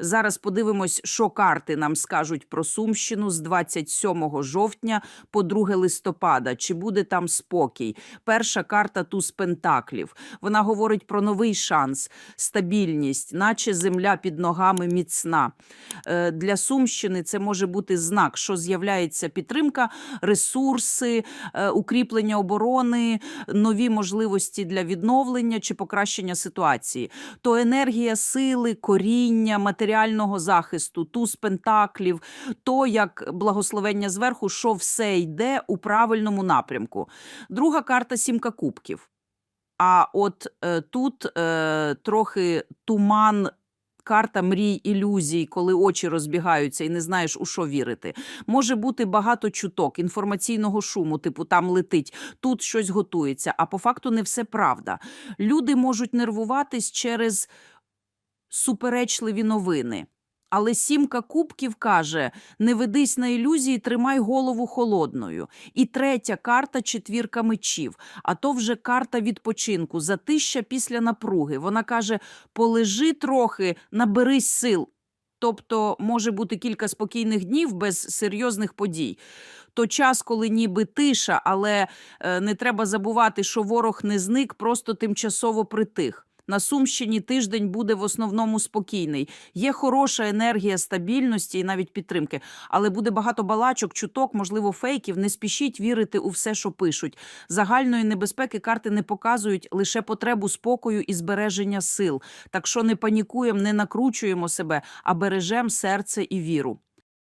Зараз подивимось, що карти нам скажуть про Сумщину з 27 жовтня по 2 листопада. Чи буде там спокій? Перша карта туз пентаклів. Вона говорить про новий шанс, стабільність, наче земля під ногами міцна. Е, Для Сумщини це може бути знак, що з'являється підтримка, ресурси, е, укріплення оборони, нові можливості для відновлення чи покращення ситуації. То енергія сили, коріння, матеріального захисту, туз пентаклів, то як благословення зверху, що все йде у правильному напрямку. Друга карта сімка кубків. А от е, тут е, трохи туман. Карта мрій ілюзій, коли очі розбігаються і не знаєш, у що вірити. Може бути багато чуток, інформаційного шуму, типу там летить, тут щось готується. А по факту не все правда. Люди можуть нервуватись через суперечливі новини. Але сімка кубків каже: не ведись на ілюзії, тримай голову холодною. І третя карта четвірка мечів. А то вже карта відпочинку, затища після напруги. Вона каже: полежи трохи, наберись сил. Тобто може бути кілька спокійних днів без серйозних подій. То час, коли ніби тиша, але е, не треба забувати, що ворог не зник, просто тимчасово притих. На Сумщині тиждень буде в основному спокійний. Є хороша енергія стабільності і навіть підтримки, але буде багато балачок, чуток, можливо, фейків. Не спішіть вірити у все, що пишуть. Загальної небезпеки карти не показують лише потребу спокою і збереження сил. Так що не панікуємо, не накручуємо себе, а бережемо серце і віру.